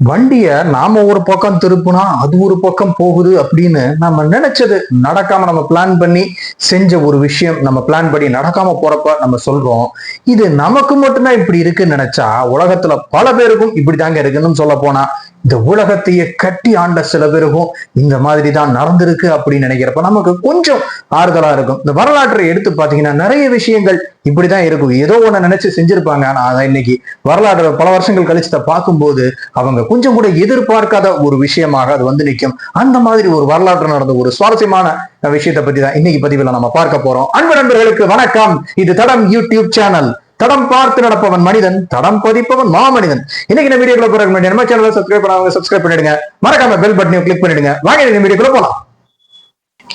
வண்டிய நாம ஒரு பக்கம் திருப்புனா அது ஒரு பக்கம் போகுது அப்படின்னு நம்ம நினைச்சது நடக்காம நம்ம பிளான் பண்ணி செஞ்ச ஒரு விஷயம் நம்ம பிளான் படி நடக்காம போறப்ப நம்ம சொல்றோம். இது நமக்கு மட்டும்தான் இப்படி இருக்குன்னு நினைச்சா உலகத்துல பல பேருக்கும் இப்படிதாங்க இருக்குன்னு சொல்ல போனா இந்த உலகத்தையே கட்டி ஆண்ட சில பேருக்கும் இந்த மாதிரி தான் நடந்திருக்கு அப்படின்னு நினைக்கிறப்ப நமக்கு கொஞ்சம் ஆறுதலா இருக்கும். இந்த வரலாற்றை எடுத்து பாத்தீங்கன்னா நிறைய விஷயங்கள் இப்படிதான் இருக்கும். ஏதோ ஒண்ணு நினைச்சு செஞ்சிருப்பாங்க. ஆனா அதை இன்னைக்கு வரலாறு பல வருஷங்கள் கழிச்சு அதை பார்க்கும்போது அவங்க கொஞ்சம் கூட எதிர்பார்க்காத ஒரு விஷயமாக அது வந்து நிற்கும். அந்த மாதிரி ஒரு வரலாற்று நடந்த ஒரு சுவாரஸ்யமான விஷயத்தை பத்தி தான் இன்னைக்கு பதிவுல நம்ம பார்க்க போறோம். அன்பு நண்பர்களுக்கு வணக்கம். இது தடம் யூடியூப் சேனல். தடம் பார்த்து நடப்பவன் மனிதன் தடம் பதிப்பவன் மாமனிதன். இன்னைக்கு இந்த வீடியோக்குள்ள போறதுக்கு முன்னாடி நம்ம சேனலை சப்ஸ்கிரைப் பண்ணாங்க சப்ஸ்கிரைப் பண்ணிடுங்க. மறக்காம பெல் பட்டனையும் கிளிக் பண்ணிடுங்க. வாங்க இந்த வீடியோக்குள்ள போலாம்.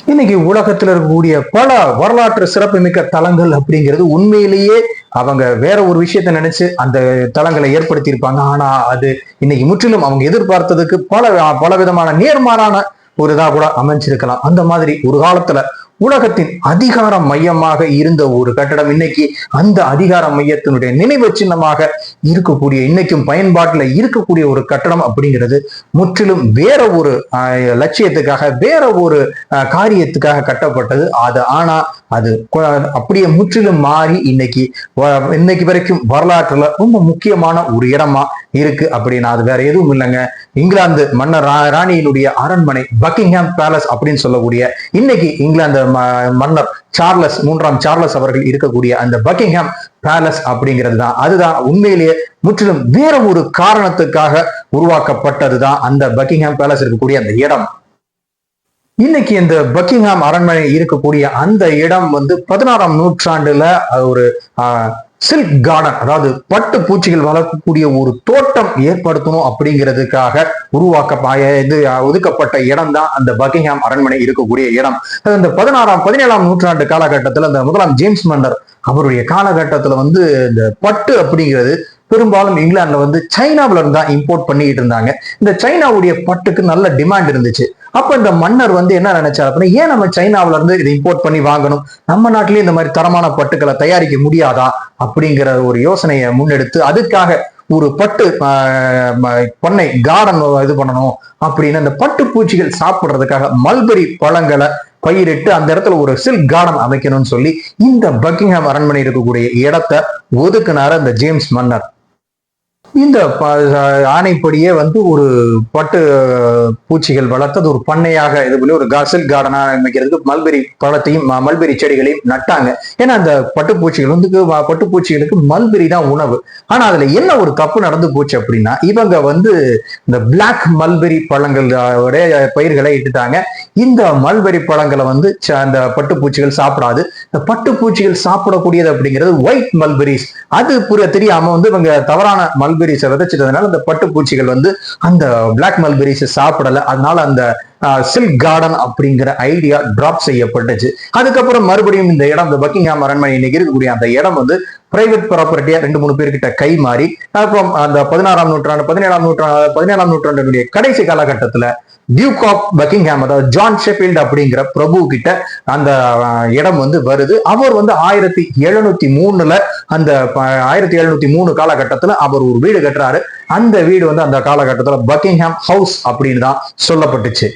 இன்னைக்கு உலகத்துல இருக்கக்கூடிய பல வரலாற்று சிறப்புமிக்க தலங்கள் அப்படிங்கிறது உண்மையிலேயே அவங்க வேற ஒரு விஷயத்த நினைச்சு அந்த தளங்களை ஏற்படுத்தியிருப்பாங்க. ஆனா அது இன்னைக்கு முற்றிலும் அவங்க எதிர்பார்த்ததுக்கு பல பல விதமான நேர்மாறான ஒரு இதா கூட அமைஞ்சிருக்கலாம். அந்த மாதிரி ஒரு காலத்துல உலகத்தின் அதிகார மையமாக இருந்த ஒரு கட்டடம் இன்னைக்கு அந்த அதிகார மையத்தினுடைய நினைவு சின்னமாக இருக்கக்கூடிய இன்னைக்கும் பயன்பாட்டுல இருக்கக்கூடிய ஒரு கட்டடம் அப்படிங்கிறது முற்றிலும் வேற ஒரு லட்சியத்துக்காக வேற ஒரு காரியத்துக்காக கட்டப்பட்டது. அது ஆனா அது அப்படியே முற்றிலும் மாறி இன்னைக்கு இன்னைக்கு வரைக்கும் வரலாற்றுல ரொம்ப முக்கியமான ஒரு இடமா இருக்கு அப்படின்னா அது வேற எதுவும் இல்லைங்க. இங்கிலாந்து மன்னர் ராணியினுடைய அரண்மனை பக்கிங்ஹாம் பேலஸ் அப்படின்னு சொல்லக்கூடிய இன்னைக்கு இங்கிலாந்து ம- மன்னர் சார்லஸ் மூன்றாம் சார்லஸ் அவர்கள் இருக்கக்கூடிய அந்த பக்கிங்ஹாம் பேலஸ் அப்படிங்கிறது தான் அதுதான் உண்மையிலேயே முற்றிலும் வேற ஒரு காரணத்துக்காக உருவாக்கப்பட்டதுதான் அந்த பக்கிங்ஹாம் பேலஸ் இருக்கக்கூடிய அந்த இடம். இன்னைக்கு இந்த பக்கிங்ஹாம் அரண்மனை இருக்கக்கூடிய அந்த இடம் வந்து பதினாறாம் நூற்றாண்டுல ஒரு ஒரு சில்க் கார்டன் அதாவது பட்டு பூச்சிகள் வளர்க்கக்கூடிய ஒரு தோட்டம் ஏற்படுத்தணும் அப்படிங்கிறதுக்காக உருவாக்க இது ஒதுக்கப்பட்ட இடம் தான் அந்த பக்கிங்ஹாம் அரண்மனை இருக்கக்கூடிய இடம். அது அந்த பதினாறாம் பதினேழாம் நூற்றாண்டு காலகட்டத்தில் அந்த முதலாம் ஜேம்ஸ் மன்னர் அவருடைய காலகட்டத்தில் வந்து இந்த பட்டு அப்படிங்கிறது பெரும்பாலும் இங்கிலாந்துல வந்து சைனாவில இருந்து தான் இம்போர்ட் பண்ணிக்கிட்டு இருந்தாங்க. இந்த சைனாவுடைய பட்டுக்கு நல்ல டிமாண்ட் இருந்துச்சு. அப்ப இந்த மன்னர் வந்து என்ன நினைச்சார் அப்படின்னா ஏன் நம்ம சைனாவில இருந்து இதை இம்போர்ட் பண்ணி வாங்கணும்? நம்ம நாட்டிலேயே இந்த மாதிரி தரமான பட்டுக்களை தயாரிக்க முடியாதா? அப்படிங்கிற ஒரு யோசனையை முன்னெடுத்து அதுக்காக ஒரு பட்டு பண்ணை கார்டன் இது பண்ணணும் அப்படின்னு அந்த பட்டு பூச்சிகள் சாப்பிடுறதுக்காக மல்பெரி பழங்களை பயிரிட்டு அந்த இடத்துல ஒரு சில்க் கார்டன் அமைக்கணும்னு சொல்லி இந்த பக்கிங்ஹாம் அரண்மனை இருக்கக்கூடிய இடத்தை ஒதுக்குனார அந்த ஜேம்ஸ் மன்னர். இந்த ஆணைப்படியே வந்து ஒரு பட்டு பூச்சிகள் வளர்த்தது ஒரு பண்ணையாக இது பண்ணி ஒரு சில்க் கார்டனா அமைக்கிறதுக்கு மல்பெரி பழத்தையும் மல்பெரி செடிகளையும் நட்டாங்க. ஏன்னா அந்த பட்டுப்பூச்சிகள் வந்து பட்டுப்பூச்சிகளுக்கு மல்பெரி தான் உணவு. ஆனா அதுல என்ன ஒரு தப்பு நடந்து போச்சு அப்படின்னா இவங்க வந்து இந்த பிளாக் மல்பெரி பழங்கள் பயிர்களை இட்டுட்டாங்க. இந்த மல்பெரி பழங்களை வந்து ச- அந்த பட்டுப்பூச்சிகள் சாப்பிடாது. இந்த பட்டுப்பூச்சிகள் சாப்பிடக்கூடியது அப்படிங்கிறது ஒயிட் மல்பெரிஸ் அது புரிய தெரியாம வந்து இவங்க தவறான மல்பெரி மல்பெரிஸை விதைச்சிட்டதுனால அந்த பட்டுப்பூச்சிகள் வந்து அந்த பிளாக் மல்பெரிஸை சாப்பிடல. அதனால அந்த சில்க் கார்டன் அப்படிங்கிற ஐடியா டிராப் செய்யப்பட்டுச்சு. அதுக்கப்புறம் மறுபடியும் இந்த இடம் இந்த பக்கிங்ஹாம் அரண்மனை இன்னைக்கு இருக்கக்கூடிய அந்த இடம் வந்து பிரைவேட் ப்ராப்பர்ட்டியா ரெண்டு மூணு பேர்கிட்ட கை மாறி அப்புறம் அந்த பதினாறாம் நூற்றாண்டு பதினேழாம் நூற்றாண்டு பதினேழாம் நூற்றாண்டுடைய கடைசி காலகட்டத்துல டியூக் ஆஃப் பக்கிங்ஹாம் அதாவது ஜான் ஷெஃபீல்ட் அப்படிங்கிற பிரபு கிட்ட அந்த இடம் வந்து வருது. அவர் வந்து ஆயிரத்தி எழுநூத்தி மூணுல அந்த ப- ஆயிரத்தி எழுநூத்தி மூணு காலகட்டத்துல அவர் ஒரு வீடு கட்டுறாரு. அந்த வீடு வந்து அந்த காலகட்டத்துல பக்கிங்ஹாம் ஹவுஸ் அப்படின்னு தான் சொல்லப்பட்டுச்சு.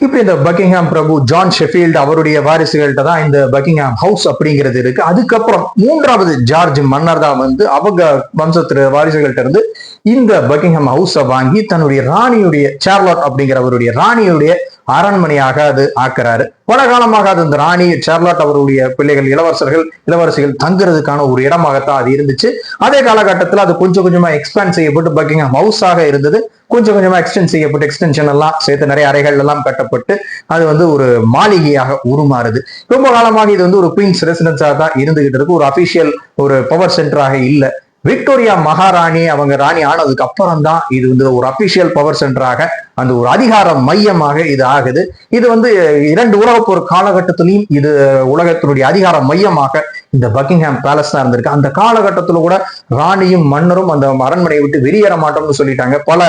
இப்படி இந்த பக்கிங்ஹாம் பிரபு ஜான் ஷெஃபீல்டு அவருடைய வாரிசுகள்கிட்ட தான் இந்த பக்கிங்ஹாம் ஹவுஸ் அப்படிங்கிறது இருக்கு. அதுக்கப்புறம் மூன்றாவது ஜார்ஜ் மன்னர் தான் வந்து அவங்க வம்சத்து வாரிசுகள்கிட்ட இருந்து இந்த பக்கிங்ஹாம் ஹவுஸை வாங்கி தன்னுடைய ராணியுடைய சார்லாட் அப்படிங்கிறவருடைய ராணியுடைய அரண்மனையாக அது ஆக்குறாரு. பல காலமாக அது இந்த ராணி சார்லாட் அவருடைய பிள்ளைகள் இளவரசர்கள் இளவரசிகள் தங்குறதுக்கான ஒரு இடமாகத்தான் அது இருந்துச்சு. அதே காலகட்டத்தில் அது கொஞ்சம் கொஞ்சமா எக்ஸ்பேண்ட் செய்யப்பட்டு பக்கிங்ஹாம் ஹவுஸாக இருந்தது. கொஞ்சம் கொஞ்சமா எக்ஸ்டென்ட் செய்யப்பட்டு எக்ஸ்டென்ஷன் எல்லாம் சேர்த்து நிறைய அறைகள் எல்லாம் கட்டப்பட்டு அது வந்து ஒரு மாளிகையாக உருமாறுது. ரொம்ப காலமாக இது வந்து ஒரு குயின்ஸ் ரெசிடென்ஸாக தான் இருந்துகிட்டு இருக்கு. ஒரு அபிஷியல் ஒரு பவர் சென்டராக இல்லை. விக்டோரியா மகாராணி அவங்க ராணி ஆனதுக்கு அப்புறம் தான் இது வந்து ஒரு அபிஷியல் பவர் சென்டராக அந்த ஒரு அதிகார மையமாக இது ஆகுது. இது வந்து இரண்டு உலகப்போர் காலகட்டத்திலையும் இது உலகத்தினுடைய அதிகார மையமாக இந்த பக்கிங்ஹாம் பேலஸ் தான் இருந்திருக்கு. அந்த காலகட்டத்தில் கூட ராணியும் மன்னரும் அந்த அரண்மனையை விட்டு வெளியேற மாட்டோம்னு சொல்லிட்டாங்க. பல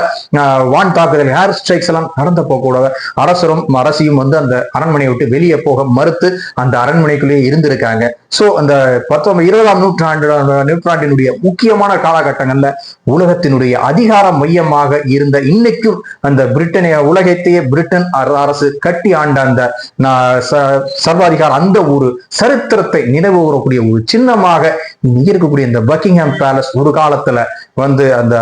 வான் தாக்குதல் ஹேர் ஸ்ட்ரைக்ஸ் எல்லாம் நடந்தப்போ கூட அரசரும் அரசியும் வந்து அந்த அரண்மனையை விட்டு வெளியே போக மறுத்து அந்த அரண்மனைக்குள்ளேயே இருந்திருக்காங்க. ஸோ அந்த பத்தொன்பது இருபதாம் நூற்றாண்டு நூற்றாண்டினுடைய முக்கியமான காலகட்டங்கள்ல உலகத்தினுடைய அதிகார மையமாக இருந்த இன்னைக்கும் அந்த பிரிட்டனைய உலகத்தையே பிரிட்டன் அரசு கட்டி ஆண்ட அந்த சர்வாதிகார அந்த ஒரு சரித்திரத்தை நினைவு கூறக்கூடிய ஒரு சின்னமாக இங்க இருக்கக்கூடிய இந்த பக்கிங்ஹாம் பேலஸ் ஒரு காலத்துல வந்து அந்த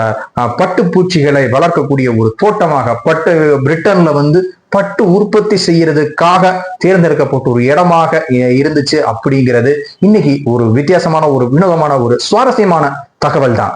பட்டுப்பூச்சிகளை வளர்க்கக்கூடிய ஒரு தோட்டமாக பட்டு பிரிட்டன்ல வந்து பட்டு உற்பத்தி செய்யறதுக்காக தேர்ந்தெடுக்கப்பட்ட ஒரு இடமாக இருந்துச்சு அப்படிங்கிறது இன்னைக்கு ஒரு வித்தியாசமான ஒரு வினோதமான ஒரு சுவாரஸ்யமான தகவல் தான்